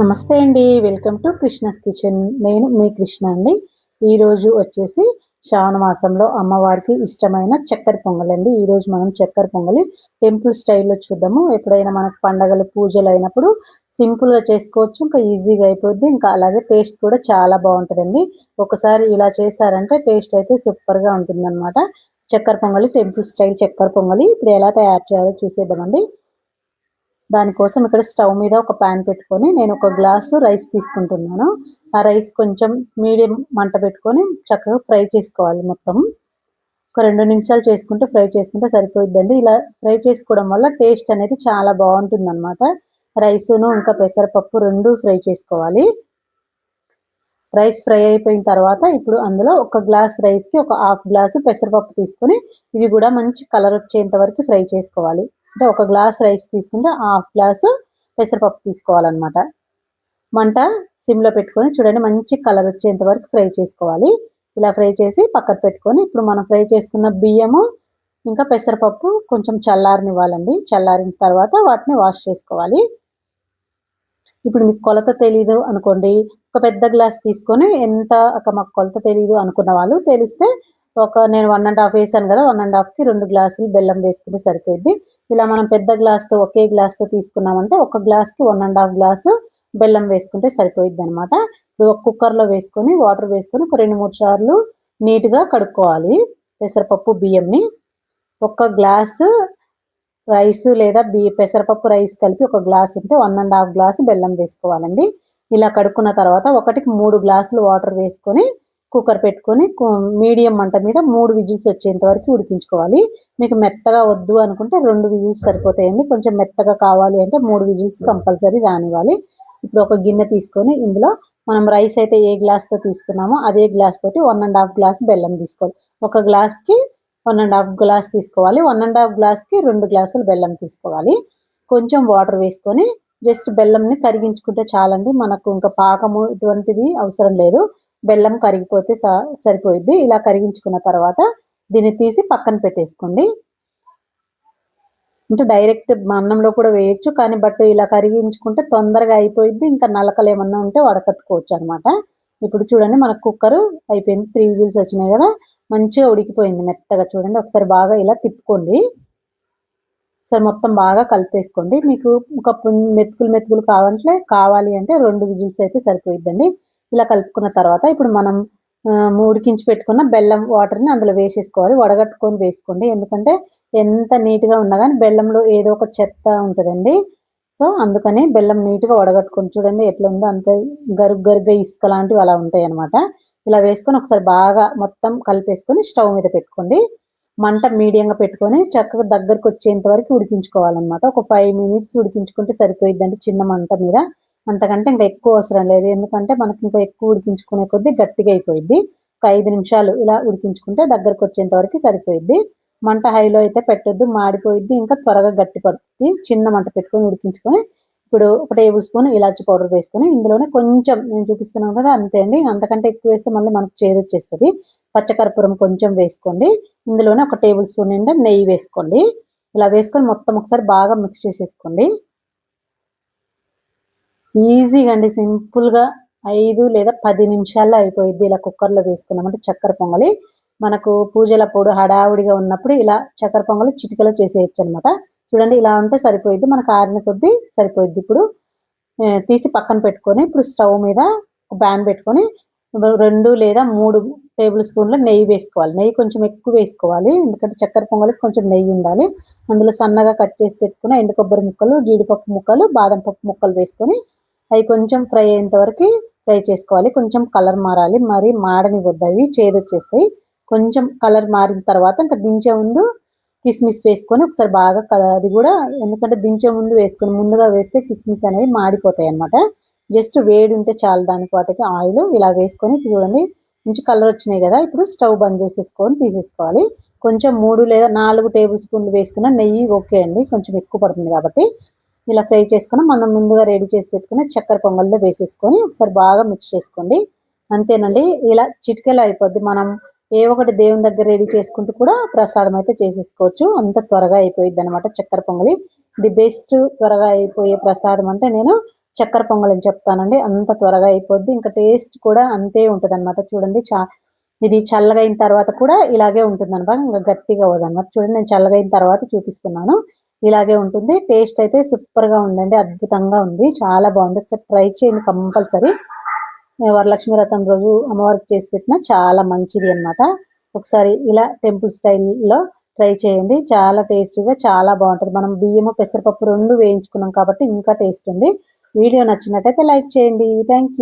నమస్తే అండి. Welcome to Krishna's kitchen. నేను మీ కృష్ణ అండి. ఈ రోజు వచ్చేసి శ్రావణ మాసంలో అమ్మవారికి ఇష్టమైన చక్కెర పొంగల్ అండి. ఈ రోజు మనం చక్కెర పొంగలి టెంపుల్ స్టైల్లో చూద్దాము. ఎప్పుడైనా మనకు పండగలు పూజలు అయినప్పుడు సింపుల్గా చేసుకోవచ్చు. ఇంకా ఈజీగా అయిపోద్ది. ఇంకా అలాగే టేస్ట్ కూడా చాలా బాగుంటుందండి. ఒకసారి ఇలా చేశారంటే టేస్ట్ అయితే సూపర్గా చక్కెర పొంగలి టెంపుల్ స్టైల్ చక్కెర పొంగలి. ఇప్పుడు ఎలా తయారు చేయాలో చూసేద్దామండి. దానికోసం ఇక్కడ స్టవ్ మీద ఒక ప్యాన్ పెట్టుకొని నేను ఒక గ్లాసు రైస్ తీసుకుంటున్నాను. ఆ రైస్ కొంచెం మీడియం మంట పెట్టుకొని చక్కగా ఫ్రై చేసుకోవాలి మొత్తం. ఒక రెండు నిమిషాలు చేసుకుంటే ఫ్రై చేసుకుంటే సరిపోయిద్దండి. ఇలా ఫ్రై చేసుకోవడం వల్ల టేస్ట్ అనేది చాలా బాగుంటుంది అనమాట రైస్ను ఇంకా పెసరపప్పు రెండు ఫ్రై చేసుకోవాలి. రైస్ ఫ్రై అయిపోయిన తర్వాత ఇప్పుడు అందులో ఒక గ్లాస్ రైస్కి ఒక హాఫ్ గ్లాసు పెసరపప్పు తీసుకొని ఇవి కూడా మంచి కలర్ వచ్చేంత వరకు ఫ్రై చేసుకోవాలి. అంటే ఒక గ్లాస్ రైస్ తీసుకుంటే హాఫ్ గ్లాసు పెసరపప్పు తీసుకోవాలన్నమాట. మంట సిమ్లో పెట్టుకొని చూడండి మంచి కలర్ వచ్చేంత వరకు ఫ్రై చేసుకోవాలి. ఇలా ఫ్రై చేసి పక్కన పెట్టుకొని ఇప్పుడు మనం ఫ్రై చేసుకున్న బియ్యము ఇంకా పెసరపప్పు కొంచెం చల్లారనివ్వాలండి. చల్లారిన తర్వాత వాటిని వాష్ చేసుకోవాలి. ఇప్పుడు మీకు కొలత తెలీదు అనుకోండి ఒక పెద్ద గ్లాస్ తీసుకొని ఎంత మాకు కొలత తెలీదు అనుకున్న వాళ్ళు తెలిస్తే ఒక నేను వన్ అండ్ హాఫ్ వేసాను కదా వన్ అండ్ హాఫ్కి రెండు గ్లాసులు బెల్లం వేసుకుంటే సరిపోయింది ఇలా మనం పెద్ద గ్లాస్తో ఒకే గ్లాస్తో తీసుకున్నామంటే ఒక గ్లాస్కి వన్ అండ్ హాఫ్ గ్లాసు బెల్లం వేసుకుంటే సరిపోయిద్ది అనమాట ఇప్పుడు ఒక కుక్కర్లో వేసుకొని వాటర్ వేసుకొని ఒక రెండు మూడు సార్లు నీట్గా కడుక్కోవాలి. పెసరపప్పు బియ్యంని. ఒక గ్లాసు రైస్ లేదా బియ్య పెసరపప్పు రైస్ కలిపి ఒక గ్లాస్ ఉంటే వన్ అండ్ హాఫ్ గ్లాస్ బెల్లం వేసుకోవాలండి. ఇలా కడుక్కున్న తర్వాత ఒకటికి మూడు గ్లాసులు వాటర్ వేసుకొని కుక్కర్ పెట్టుకొని మీడియం మంట మీద మూడు విజిల్స్ వచ్చేంత వరకు ఉడికించుకోవాలి. మీకు మెత్తగా వద్దు అనుకుంటే రెండు విజిల్స్ సరిపోతాయండి. కొంచెం మెత్తగా కావాలి అంటే మూడు విజిల్స్ కంపల్సరీ రానివ్వాలి. ఇప్పుడు ఒక గిన్నె తీసుకొని ఇందులో మనం రైస్ అయితే ఏ గ్లాస్తో తీసుకున్నామో అదే గ్లాస్ తోటి వన్ అండ్ హాఫ్ గ్లాస్ బెల్లం తీసుకోవాలి. ఒక గ్లాస్కి వన్ అండ్ హాఫ్ గ్లాస్ తీసుకోవాలి. వన్ అండ్ హాఫ్ గ్లాస్కి రెండు గ్లాసులు బెల్లం తీసుకోవాలి. కొంచెం వాటర్ వేసుకొని జస్ట్ బెల్లంని కరిగించుకుంటే చాలండి. మనకు ఇంకా పాకము ఇటువంటిది అవసరం లేదు. బెల్లం కరిగిపోతే సరిపోయిద్ది. ఇలా కరిగించుకున్న తర్వాత దీన్ని తీసి పక్కన పెట్టేసుకోండి. అంటే డైరెక్ట్ అన్నంలో కూడా వేయచ్చు కానీ బట్ ఇలా కరిగించుకుంటే తొందరగా అయిపోయింది ఇంకా నలకలు ఏమన్నా ఉంటే వడకట్టుకోవచ్చు అనమాట ఇప్పుడు చూడండి మన కుక్కర్ అయిపోయింది. త్రీ విజిల్స్ వచ్చినాయి కదా మంచిగా ఉడికిపోయింది మెత్తగా. చూడండి ఒకసారి బాగా ఇలా తిప్పుకోండి. ఒకసారి మొత్తం బాగా కలిపేసుకోండి. మీకు ఒక మెతుకులు మెతుకులు కావాలంటే కావాలి అంటే రెండు విజిల్స్ అయితే సరిపోయిద్దండి. ఇలా కలుపుకున్న తర్వాత ఇప్పుడు మనం ఉడికించి పెట్టుకున్న బెల్లం వాటర్ని అందులో వేసేసుకోవాలి. వడగట్టుకొని వేసుకోండి. ఎందుకంటే ఎంత నీట్గా ఉన్నా కానీ బెల్లంలో ఏదో ఒక చెత్త ఉంటుందండి. సో అందుకని బెల్లం నీట్గా వడగట్టుకొని చూడండి ఎట్లా ఉందో అంత గరుగు గరుగ్గా ఇసుక లాంటివి అలా ఉంటాయి అనమాట ఇలా వేసుకొని ఒకసారి బాగా మొత్తం కలిపేసుకొని స్టవ్ మీద పెట్టుకోండి. మంట మీడియంగా పెట్టుకొని చక్కగా దగ్గరకు వచ్చేంత వరకు ఉడికించుకోవాలన్నమాట. ఒక ఫైవ్ మినిట్స్ ఉడికించుకుంటే సరిపోయిద్దండి చిన్న మంట మీద. అంతకంటే ఇంకా ఎక్కువ అవసరం లేదు. ఎందుకంటే మనకి ఇంకా ఎక్కువ ఉడికించుకునే కొద్దీ గట్టిగా అయిపోయింది ఒక ఐదు నిమిషాలు ఇలా ఉడికించుకుంటే దగ్గరకు వచ్చేంత వరకు సరిపోయింది మంట హైలో అయితే పెట్టొద్దు మాడిపోయిద్ది ఇంకా త్వరగా గట్టి పడుతుంది చిన్న మంట పెట్టుకొని ఉడికించుకొని ఇప్పుడు ఒక టేబుల్ స్పూన్ ఇలాచి పౌడర్ వేసుకొని ఇందులోనే కొంచెం నేను చూపిస్తున్నాను కదా అంతే అండి అంతకంటే ఎక్కువ వేస్తే మళ్ళీ మనకు చేదు వచ్చేస్తుంది పచ్చకర్పూరం కొంచెం వేసుకోండి. ఇందులోనే ఒక టేబుల్ స్పూన్ నిండా నెయ్యి వేసుకోండి. ఇలా వేసుకొని మొత్తం ఒకసారి బాగా మిక్స్ చేసేసుకోండి. ఈజీగా అండి. సింపుల్గా ఐదు లేదా పది నిమిషాల్లో అయిపోయింది ఇలా కుక్కర్లో వేసుకున్నామంటే చక్కెర పొంగలి. మనకు పూజల పొడి హడావుడిగా ఉన్నప్పుడు ఇలా చక్కెర పొంగలి చిటికలో చేసేయచ్చు అనమాట చూడండి ఇలా ఉంటే సరిపోయిద్ది. మనకు ఆరిన కొద్దీ సరిపోయిద్ది. ఇప్పుడు తీసి పక్కన పెట్టుకొని ఇప్పుడు స్టవ్ మీద ప్యాన్ పెట్టుకొని రెండు లేదా మూడు టేబుల్ స్పూన్ల నెయ్యి వేసుకోవాలి. నెయ్యి కొంచెం ఎక్కువ వేసుకోవాలి. ఎందుకంటే చక్కెర పొంగలికి కొంచెం నెయ్యి ఉండాలి. అందులో సన్నగా కట్ చేసి పెట్టుకుని ఎండు కొబ్బరి ముక్కలు జీడిపప్పు ముక్కలు బాదం పప్పు ముక్కలు వేసుకొని అవి కొంచెం ఫ్రై అయ్యేంత వరకు ఫ్రై చేసుకోవాలి. కొంచెం కలర్ మారాలి. మరి మాడనివద్దు అవి చేదొచ్చేస్తాయి. కొంచెం కలర్ మారిన తర్వాత ఇంకా దించే ముందు కిస్మిస్ వేసుకొని ఒకసారి బాగా అది కూడా ఎందుకంటే దించే ముందు వేసుకొని ముందుగా వేస్తే కిస్మిస్ అనేవి మాడిపోతాయి అనమాట జస్ట్ వేడి ఉంటే చాలు దానికి వాటికి ఆయిల్ ఇలా వేసుకొని చూడండి. మంచి కలర్ వచ్చినాయి కదా. ఇప్పుడు స్టవ్ బంద్ చేసేసుకొని తీసేసుకోవాలి. కొంచెం మూడు లేదా నాలుగు టేబుల్ స్పూన్లు వేసుకున్న నెయ్యి ఓకే అండి. కొంచెం ఎక్కువ పడుతుంది కాబట్టి. ఇలా ఫ్రై చేసుకుని మనం ముందుగా రెడీ చేసి పెట్టుకుని చక్కెర పొంగల్లో వేసేసుకొని ఒకసారి బాగా మిక్స్ చేసుకోండి. అంతేనండి ఇలా చిటికెలా అయిపోద్ది. మనం ఏ ఒకటి దేవుని దగ్గర రెడీ చేసుకుంటూ కూడా ప్రసాదం అయితే చేసేసుకోవచ్చు. అంత త్వరగా అయిపోయింది అనమాట చక్కెర పొంగలి. ది బెస్ట్ త్వరగా అయిపోయే ప్రసాదం అంటే నేను చక్కెర పొంగల్ అని చెప్తానండి. అంత త్వరగా అయిపోద్ది. ఇంకా టేస్ట్ కూడా అంతే ఉంటుంది అనమాట చూడండి చా ఇది చల్లగా అయిన తర్వాత కూడా ఇలాగే ఉంటుంది అనమాట ఇంకా గట్టిగా అవ్వదన్నమాట. చూడండి నేను చల్లగా అయిన తర్వాత చూపిస్తున్నాను. ఇలాగే ఉంటుంది. టేస్ట్ అయితే సూపర్గా ఉందండి. అద్భుతంగా ఉంది. చాలా బాగుంది. ఒకసారి ట్రై చేయండి కంపల్సరీ. వరలక్ష్మి రథం రోజు అమ్మవారికి చేసి పెట్టిన చాలా మంచిది అనమాట ఒకసారి ఇలా టెంపుల్ స్టైల్లో ట్రై చేయండి. చాలా టేస్టీగా చాలా బాగుంటుంది. మనం బియ్యము పెసరపప్పు రెండు వేయించుకున్నాం కాబట్టి ఇంకా టేస్ట్ ఉంది. వీడియో నచ్చినట్టయితే లైక్ చేయండి. థ్యాంక్